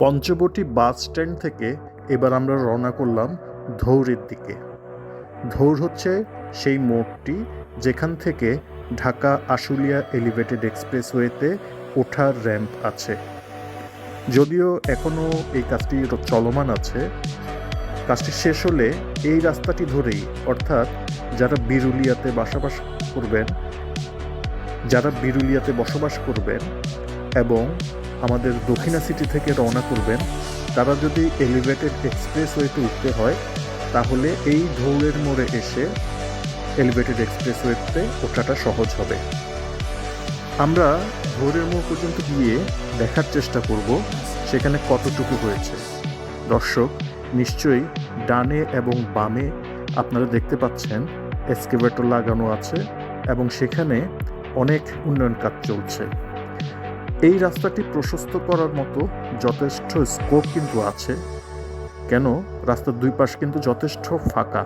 Panchavati bus stand থেকে এবার আমরা রওনা করলাম ধৌরের দিকে। ধৌর হচ্ছে সেই মোড়টি যেখান থেকে ঢাকা আশুলিয়া এলিভেটেড এক্সপ্রেসওয়েতে ওঠার র্যাম্প আছে। যদিও এখনও এই কাজটি চলমান আছে, কাজটি শেষ হলে এই রাস্তাটি ধরেই, অর্থাৎ যারা বিরুলিয়াতে বসবাস করবেন, যারা বিরুলিয়াতে বসবাস করবেন এবং আমাদের দক্ষিণা সিটি থেকে রওনা করবেন, তারা যদি এলিভেটেড এক্সপ্রেসওয়েতে উঠতে হয়, তাহলে এই ধৌড়ের মোড়ে এসে এলিভেটেড এক্সপ্রেসওয়েতে ওঠাটা সহজ হবে। আমরা ধৌড়ের মোড় পর্যন্ত গিয়ে দেখার চেষ্টা করব সেখানে কতটুকু হয়েছে। দর্শক, নিশ্চয়ই ডানে এবং বামে আপনারা দেখতে পাচ্ছেন এসকেভেটর লাগানো আছে এবং সেখানে অনেক উন্নয়ন কাজ চলছে। এই রাস্তাটি প্রশস্ত করার মতো যথেষ্ট স্কোপ কিন্তু আছে। কেন? রাস্তার দুই পাশ কিন্তু যথেষ্ট ফাঁকা।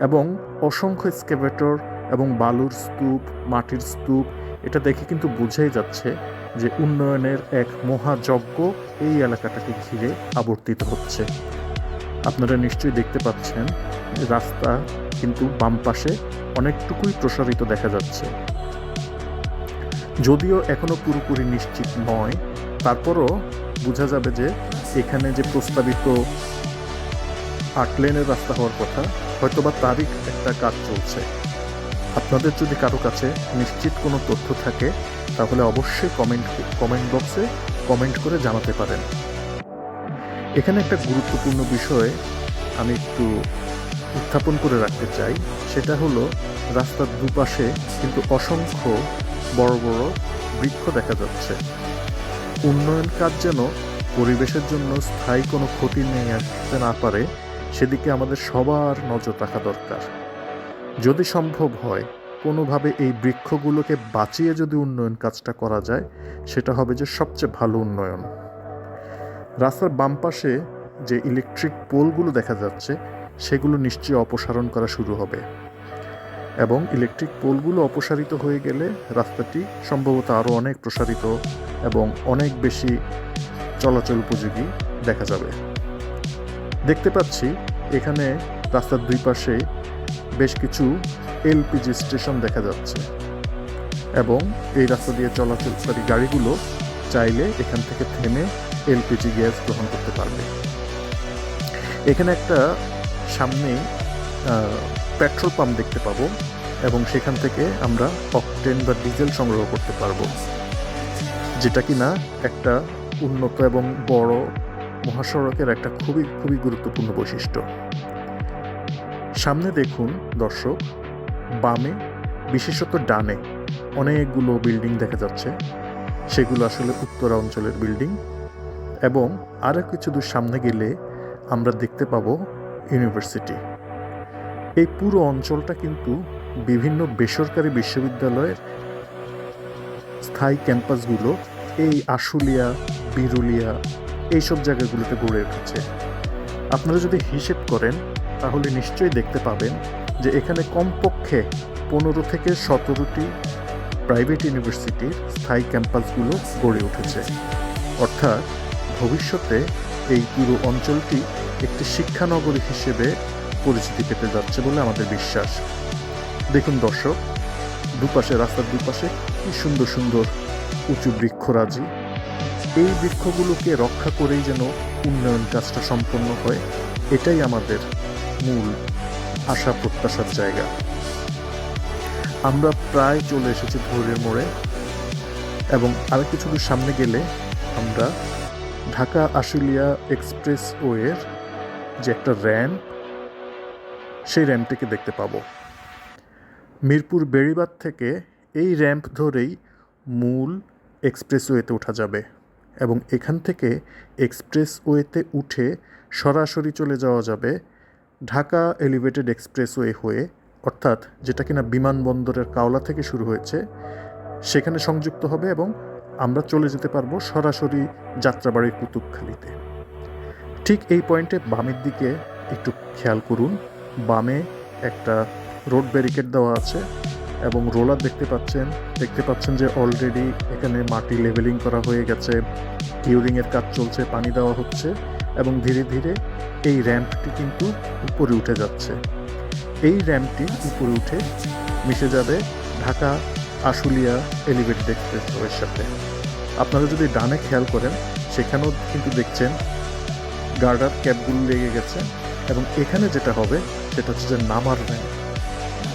এবং অসংখ্য স্কেভেটর এবং বালুর স্তূপ, মাটির স্তূপ, এটা দেখে কিন্তু বোঝাই যাচ্ছে যে উন্নয়নের এক মহাযজ্ঞ এই এলাকাটাকে ঘিরে আবর্তিত হচ্ছে। আপনারা নিশ্চয়ই দেখতে পাচ্ছেন, রাস্তা কিন্তু বাম পাশে অনেকটুকুই প্রসারিত দেখা যাচ্ছে। যদিও এখনও পুরোপুরি নিশ্চিত নয়, তারপরও বোঝা যাবে যে এখানে যে প্রস্তাবিত আট লেনের রাস্তা হওয়ার কথা, হয়তোবা তারই একটা কাজ চলছে। আপনাদের যদি কারও কাছে নিশ্চিত কোনো তথ্য থাকে, তাহলে অবশ্যই কমেন্ট কমেন্ট বক্সে কমেন্ট করে জানাতে পারেন। এখানে একটা গুরুত্বপূর্ণ বিষয় আমি একটু উত্থাপন করে রাখতে চাই, সেটা হলো রাস্তার দুপাশে কিন্তু অসংখ্য বড় বড় বৃক্ষ দেখা যাচ্ছে। উন্নয়ন কাজ যেন পরিবেশের জন্য স্থায়ী কোনো ক্ষতি নিয়ে আসতে না পারে, সেদিকে আমাদের সবার নজর রাখা দরকার। যদি সম্ভব হয়, কোনোভাবে এই বৃক্ষগুলোকে বাঁচিয়ে যদি উন্নয়ন কাজটা করা যায়, সেটা হবে যে সবচেয়ে ভালো উন্নয়ন। রাস্তার বাম পাশে যে ইলেকট্রিক পোলগুলো দেখা যাচ্ছে, সেগুলো নিশ্চয়ই অপসারণ করা শুরু হবে। এবং ইলেকট্রিক পোলগুলো অপসারিত হয়ে গেলে রাস্তাটি সম্ভবত আরও অনেক প্রসারিত এবং অনেক বেশি চলাচল উপযোগী দেখা যাবে। দেখতে পাচ্ছি, এখানে রাস্তার দুই পাশে বেশ কিছু এলপিজি স্টেশন দেখা যাচ্ছে এবং এই রাস্তা দিয়ে চলাচলকারী গাড়িগুলো চাইলে এখান থেকে থেমে এলপিজি গ্যাস গ্রহণ করতে পারবে। এখানে একটা সামনে পেট্রোল পাম্প দেখতে পাবো এবং সেখান থেকে আমরা অকটেন বা ডিজেল সংগ্রহ করতে পারব। যেটা কিনা একটা উন্নত এবং বড় মহাসড়কের একটা খুবই খুবই গুরুত্বপূর্ণ বৈশিষ্ট্য। সামনে দেখুন দর্শক, বামে, বিশেষত ডানে, অনেকগুলো বিল্ডিং দেখা যাচ্ছে। সেগুলো আসলে উত্তরা অঞ্চলের বিল্ডিং এবং আরও কিছু দূর সামনে গেলে আমরা দেখতে পাবো ইউনিভার্সিটি। এই পুরো অঞ্চলটা কিন্তু বিভিন্ন বেসরকারি বিশ্ববিদ্যালয়ের স্থায়ী ক্যাম্পাসগুলো এই আশুলিয়া, বিরুলিয়া এইসব জায়গাগুলোতে গড়ে উঠেছে। আপনারা যদি হিসেব করেন, তাহলে নিশ্চয়ই দেখতে পাবেন যে এখানে কমপক্ষে পনেরো থেকে সতেরোটি প্রাইভেট ইউনিভার্সিটির স্থায়ী ক্যাম্পাসগুলো গড়ে উঠেছে। অর্থাৎ ভবিষ্যতে এই পুরো অঞ্চলটি একটি শিক্ষানগরী হিসেবে পরিচিতি পেতে যাচ্ছে বলে আমাদের বিশ্বাস। দেখুন দর্শক, দুপাশে, রাস্তার দুপাশে কি সুন্দর সুন্দর উঁচু বৃক্ষরাজি। এই বৃক্ষগুলোকে রক্ষা করেই যেন উন্নয়ন কাজটা সম্পন্ন হয়, এটাই আমাদের মূল আশা, প্রত্যাশার জায়গা। আমরা প্রায় চলে এসেছি ধৈর্যের মোড়ে এবং আর কিছু দূর সামনে গেলে আমরা ঢাকা আশুলিয়া এক্সপ্রেস ওয়ের যে একটা র্যাম্প সেই র্যাম্পটিকে দেখতে পাবো। মিরপুর বেড়িবাদ থেকে এই র্যাম্প ধরেই মূল এক্সপ্রেসওয়েতে ওঠা যাবে এবং এখান থেকে এক্সপ্রেসওয়েতে উঠে সরাসরি চলে যাওয়া যাবে ঢাকা এলিভেটেড এক্সপ্রেসওয়ে হয়ে, অর্থাৎ যেটা কিনা বিমানবন্দরের কাওলা থেকে শুরু হয়েছে, সেখানে সংযুক্ত হবে এবং আমরা চলে যেতে পারব সরাসরি যাত্রাবাড়ির কুতুবখালিতে। ঠিক এই পয়েন্টে বামের দিকে একটু খেয়াল করুন। বামে একটা রোড ব্যারিকেড দেওয়া আছে এবং রোলার দেখতে পাচ্ছেন দেখতে পাচ্ছেন যে অলরেডি এখানে মাটি লেভেলিং করা হয়ে গেছে কিউরিংয়ের কাজ চলছে, পানি দেওয়া হচ্ছে এবং ধীরে ধীরে এই র্যাম্পটি কিন্তু উপরে উঠে যাচ্ছে। এই র্যাম্পটি উপরে উঠে মিশে যাবে ঢাকা আশুলিয়া এলিভেটেড এক্সপ্রেসওয়ের সাথে। আপনারা যদি ডানে খেয়াল করেন, সেখানেও কিন্তু দেখছেন গার্ডার ক্যাবগুলো লেগে গেছে। এখানে যেটা হবে, সেটা হচ্ছে যে নামার র্যাম্প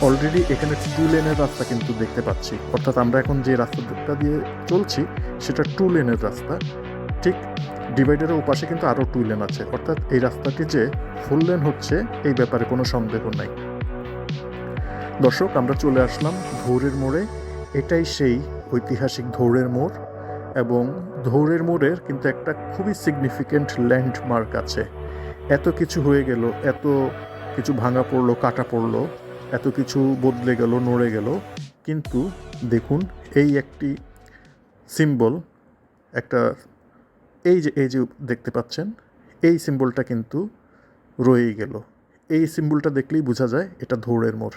অলরেডি এখানে টু লেনের রাস্তা কিন্তু দেখতে পাচ্ছি। অর্থাৎ আমরা এখন যে রাস্তাটা দিয়ে চলছি, সেটা টু লেনের রাস্তা। ঠিক ডিভাইডারের ওপাশে কিন্তু আরও টু লেন আছে। অর্থাৎ এই রাস্তাটি যে ফুল লেন হচ্ছে, এই ব্যাপারে কোনো সন্দেহ নাই। দর্শক, আমরা চলে আসলাম ধৌরের মোড়ে। এটাই সেই ঐতিহাসিক ধৌরের মোড় এবং ধৌরের মোড়ের কিন্তু একটা খুবই সিগনিফিক্যান্ট ল্যান্ডমার্ক আছে। এত কিছু হয়ে গেল, এত কিছু ভাঙা পড়ল, কাটা পড়ল, এত কিছু বদলে গেল, নড়ে গেল। কিন্তু দেখুন, এই একটি সিম্বল একটা, এই যে এই যে দেখতে পাচ্ছেন, এই সিম্বলটা কিন্তু রয়েই গেল। এই সিম্বলটা দেখলেই বোঝা যায় এটা ধৌড়ের মোড়।